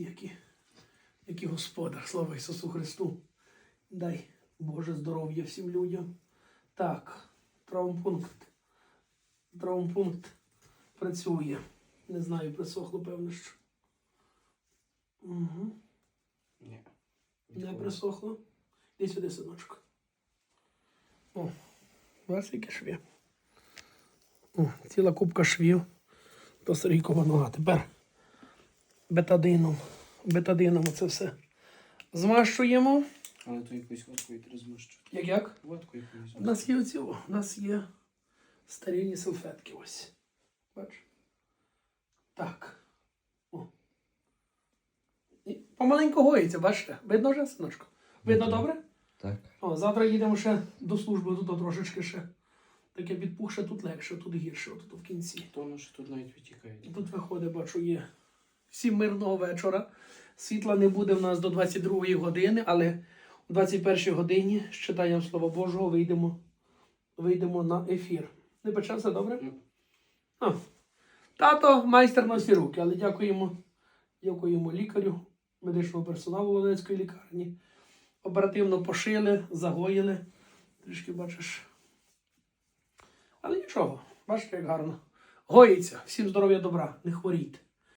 Який, який господар. Слава Ісусу Христу. Дай Боже здоров'я всім людям. Так, травмпункт. Травмпункт працює. Не знаю, присохло, певно, що. Угу. Ні. Не присохло. Іди сюди, синочку. О, бачиш, які шві. О, ціла купка швів. То Сергійкова нога. Тепер бетадином. Бетадином це все змащуємо. Але то якоюсь водкою треба змащувати. Як як? Водку якоюсь. У нас є оці, у нас є старінні салфетки ось. Бач? Так. О. І помаленьку гоїться, бачите? Видно вже, синочку? Видно добре? Так. О, завтра їдемо ще до служби, тут трошечки ще. Таке підпухше, тут легше, тут гірше, тут в кінці. То воно що тут навіть витікає. Тут виходить, бачу, є всім мирного вечора. Світла не буде в нас до 22 години, але о 21 годині з читанням Слова Божого вийдемо, вийдемо на ефір. Не почався добре? А. Тато майстер на всі руки, але дякуємо, дякуємо лікарю, медичному персоналу Волинської лікарні. Оперативно пошили, загоїли. Трішки бачиш. Але нічого, бачите, як гарно. Гоїться. Всім здоров'я добра, не хворійте.